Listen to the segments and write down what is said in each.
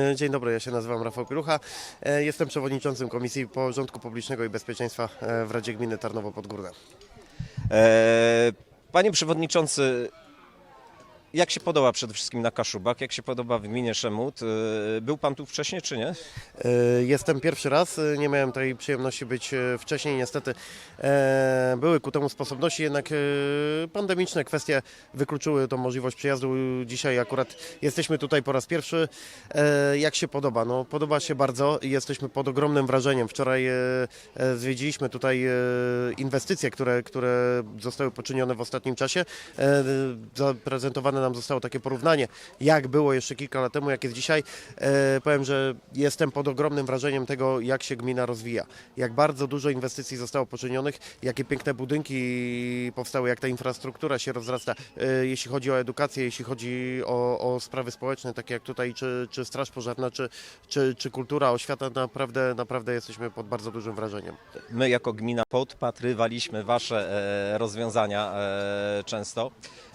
E, Dzień dobry, ja się nazywam Rafał Krucha. E, Jestem przewodniczącym Komisji Porządku Publicznego i Bezpieczeństwa e, w Radzie Gminy Tarnowo Podgórne. Panie Przewodniczący, jak się podoba przede wszystkim na Kaszubach? Jak się podoba w gminie Szemut? E, Był Pan tu wcześniej, czy nie? E, Jestem pierwszy raz, e, nie miałem tej przyjemności być e, wcześniej. Niestety były ku temu sposobności, jednak pandemiczne kwestie wykluczyły tą możliwość przyjazdu. Dzisiaj akurat jesteśmy tutaj po raz pierwszy. Jak się podoba? No, podoba się bardzo i jesteśmy pod ogromnym wrażeniem. Wczoraj zwiedziliśmy tutaj inwestycje, które, które zostały poczynione w ostatnim czasie. Zaprezentowane nam zostało takie porównanie, jak było jeszcze kilka lat temu, jak jest dzisiaj. E, Powiem, że jestem pod ogromnym wrażeniem tego, jak się gmina rozwija. Jak bardzo dużo inwestycji zostało poczynionych, jakie piękne budynki powstały, jak ta infrastruktura się rozrasta, e, jeśli chodzi o edukację, jeśli chodzi o, o sprawy społeczne, takie jak tutaj, czy, czy Straż Pożarna, czy, czy, czy kultura, oświata, naprawdę, naprawdę jesteśmy pod bardzo dużym wrażeniem. My jako gmina podpatrywaliśmy Wasze e, rozwiązania e, często.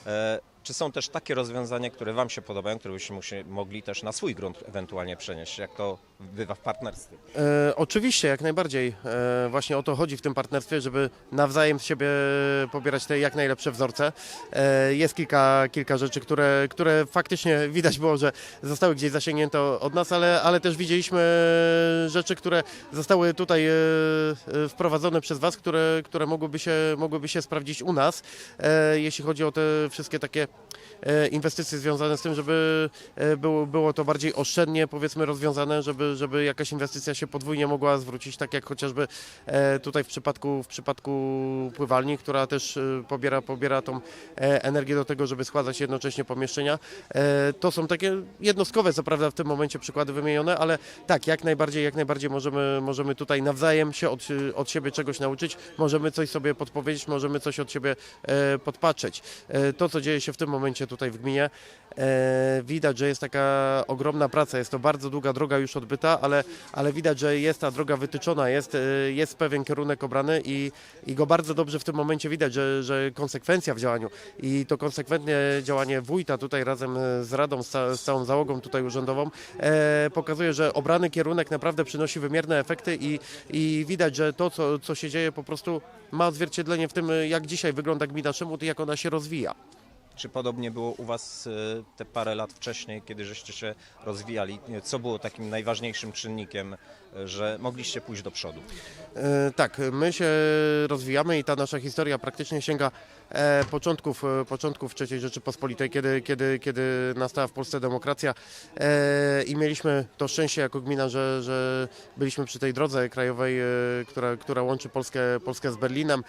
E, Czy są też takie rozwiązania, które Wam się podobają, które musi- mogli też na swój grunt ewentualnie przenieść, jak to bywa w partnerstwie? E, oczywiście, jak najbardziej. E, właśnie o to chodzi w tym partnerstwie, żeby nawzajem z siebie pobierać te jak najlepsze wzorce. E, jest kilka, kilka rzeczy, które, które faktycznie widać było, że zostały gdzieś zasięgnięte od nas, ale, ale też widzieliśmy rzeczy, które zostały tutaj e, e, wprowadzone przez Was, które, które mogłyby, się, mogłyby się sprawdzić u nas, e, jeśli chodzi o te wszystkie takie inwestycje związane z tym, żeby e, było, to bardziej oszczędnie powiedzmy rozwiązane, żeby, żeby jakaś inwestycja się podwójnie mogła zwrócić, tak jak chociażby e, tutaj w przypadku, w przypadku pływalni, która też e, pobiera, pobiera tą e, energię do tego, żeby schładzać jednocześnie pomieszczenia. E, To są takie jednostkowe, co prawda w tym momencie przykłady wymienione, ale tak, jak najbardziej, jak najbardziej możemy, możemy tutaj nawzajem się od, od siebie czegoś nauczyć, możemy coś sobie podpowiedzieć, możemy coś od siebie e, podpatrzeć. E, To, co dzieje się w tym momencie tutaj w gminie, e, widać, że jest taka ogromna praca, jest to bardzo długa droga już odbyta, ale, ale widać, że jest ta droga wytyczona, jest, e, jest pewien kierunek obrany i, i go bardzo dobrze w tym momencie widać, że, że konsekwencja w działaniu i to konsekwentne działanie wójta tutaj razem z Radą, z, ca, z całą załogą tutaj urzędową e, pokazuje, że obrany kierunek naprawdę przynosi wymierne efekty i, i widać, że to, co, co się dzieje po prostu ma odzwierciedlenie w tym, jak dzisiaj wygląda gmina Szymut i jak ona się rozwija. Czy podobnie było u Was e, te parę lat wcześniej, kiedy żeście się rozwijali? Co było takim najważniejszym czynnikiem, e, że mogliście pójść do przodu? E, Tak, my się rozwijamy i ta nasza historia praktycznie sięga e, początków, e, początków III Rzeczypospolitej, kiedy, kiedy, kiedy nastała w Polsce demokracja i mieliśmy to szczęście jako gmina, że, że byliśmy przy tej drodze krajowej, która, która łączy Polskę, Polskę z Berlinem,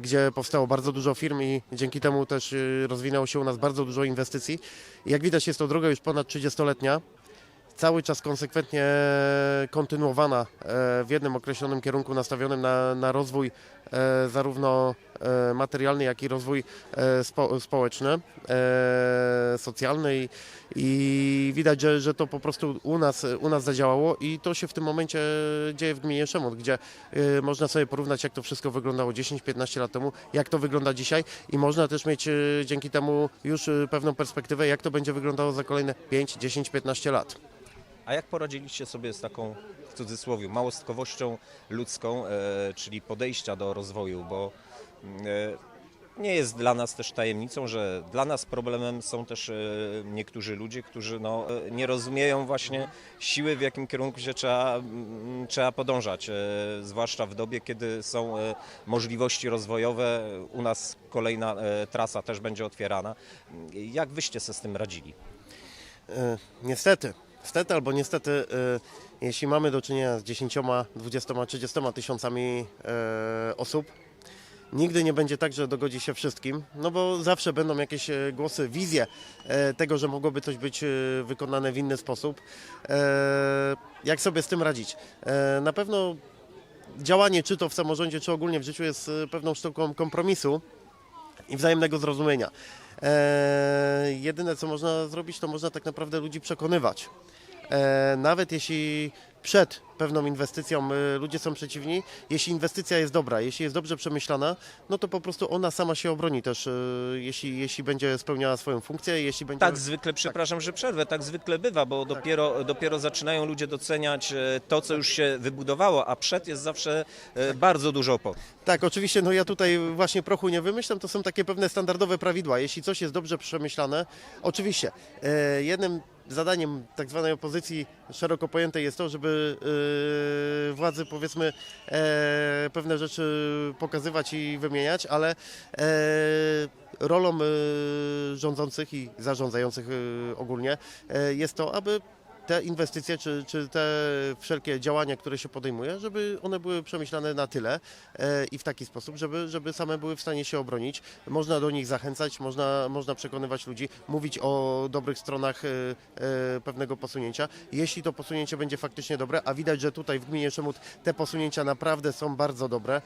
gdzie powstało bardzo dużo firm i dzięki temu też e, rozwinęło się u nas bardzo dużo inwestycji. Jak widać jest to droga już ponad 30-letnia cały czas konsekwentnie kontynuowana e, w jednym określonym kierunku nastawionym na, na rozwój zarówno e, materialny, jak i rozwój e, spo, społeczny, e, socjalny i, i widać, że, że to po prostu u nas, u nas zadziałało i to się w tym momencie dzieje w gminie Szemot, gdzie e, można sobie porównać jak to wszystko wyglądało 10-15 lat temu, jak to wygląda dzisiaj i można też mieć e, dzięki temu już e, pewną perspektywę, jak to będzie wyglądało za kolejne 5, 10, 15 lat. A jak poradziliście sobie z taką, w cudzysłowie, małostkowością ludzką, e, czyli podejścia do rozwoju, bo e, nie jest dla nas też tajemnicą, że dla nas problemem są też e, niektórzy ludzie, którzy no, e, nie rozumieją właśnie siły, w jakim kierunku się trzeba, mm, trzeba podążać, e, zwłaszcza w dobie, kiedy są e, możliwości rozwojowe. U nas kolejna e, trasa też będzie otwierana. Jak wyście sobie z tym radzili? E, Niestety, niestety albo niestety, e, jeśli mamy do czynienia z 10, 20, 30 tysiącami e, osób, nigdy nie będzie tak, że dogodzi się wszystkim, no bo zawsze będą jakieś e, głosy, wizje tego, że mogłoby coś być wykonane w inny sposób. Jak sobie z tym radzić? Na pewno działanie, czy to w samorządzie, czy ogólnie w życiu, jest pewną sztuką kompromisu i wzajemnego zrozumienia. E, jedyne, co można zrobić, to można tak naprawdę ludzi przekonywać. E, nawet jeśli przed pewną inwestycją y, ludzie są przeciwni. Jeśli inwestycja jest dobra, jeśli jest dobrze przemyślana, no to po prostu ona sama się obroni też, y, jeśli, jeśli będzie spełniała swoją funkcję, jeśli będzie... Tak zwykle, przepraszam, że przerwę, tak zwykle bywa, bo dopiero, dopiero zaczynają ludzie doceniać e, to, co już się wybudowało, a przed jest zawsze e, bardzo dużo opór. Tak, oczywiście, no ja tutaj właśnie prochu nie wymyślam, to są takie pewne standardowe prawidła. Jeśli coś jest dobrze przemyślane, oczywiście, e, jednym zadaniem tak zwanej opozycji szeroko pojętej jest to, żeby e, władzy powiedzmy e, pewne rzeczy pokazywać i wymieniać, ale e, rolą e, rządzących i zarządzających ogólnie jest to, aby te inwestycje, czy, czy te wszelkie działania, które się podejmuje, żeby one były przemyślane na tyle e, i w taki sposób, żeby, żeby same były w stanie się obronić. Można do nich zachęcać, można, można przekonywać ludzi, mówić o dobrych stronach e, e, pewnego posunięcia. Jeśli to posunięcie będzie faktycznie dobre, a widać, że tutaj w gminie Szemut te posunięcia naprawdę są bardzo dobre.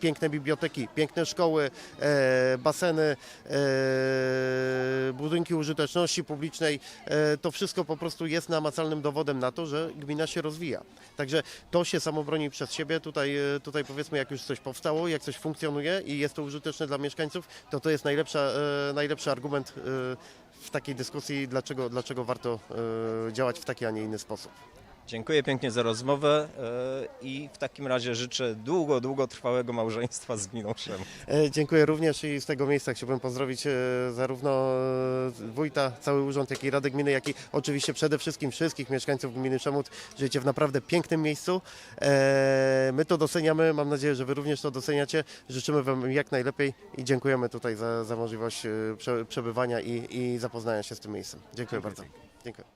Piękne biblioteki, piękne szkoły, e, baseny, e, budynki użyteczności publicznej, e, to wszystko po prostu jest namacalnym dowodem na to, że gmina się rozwija. Także to się samo broni przez siebie. Tutaj, tutaj powiedzmy, jak już coś powstało, jak coś funkcjonuje i jest to użyteczne dla mieszkańców, to to jest najlepsza, najlepszy argument w takiej dyskusji, dlaczego, dlaczego warto działać w taki, a nie inny sposób. Dziękuję pięknie za rozmowę e, i w takim razie życzę długo, długotrwałego małżeństwa z gminą Szemów. E, Dziękuję również i z tego miejsca chciałbym pozdrowić e, zarówno wójta, cały urząd, jak i Radę Gminy, jak i oczywiście przede wszystkim wszystkich mieszkańców gminy Szemut. Żyjecie w naprawdę pięknym miejscu. My to doceniamy, mam nadzieję, że Wy również to doceniacie. Życzymy Wam jak najlepiej i dziękujemy tutaj za, za możliwość prze, przebywania i, i zapoznania się z tym miejscem. Dziękuję bardzo. Dziękuję.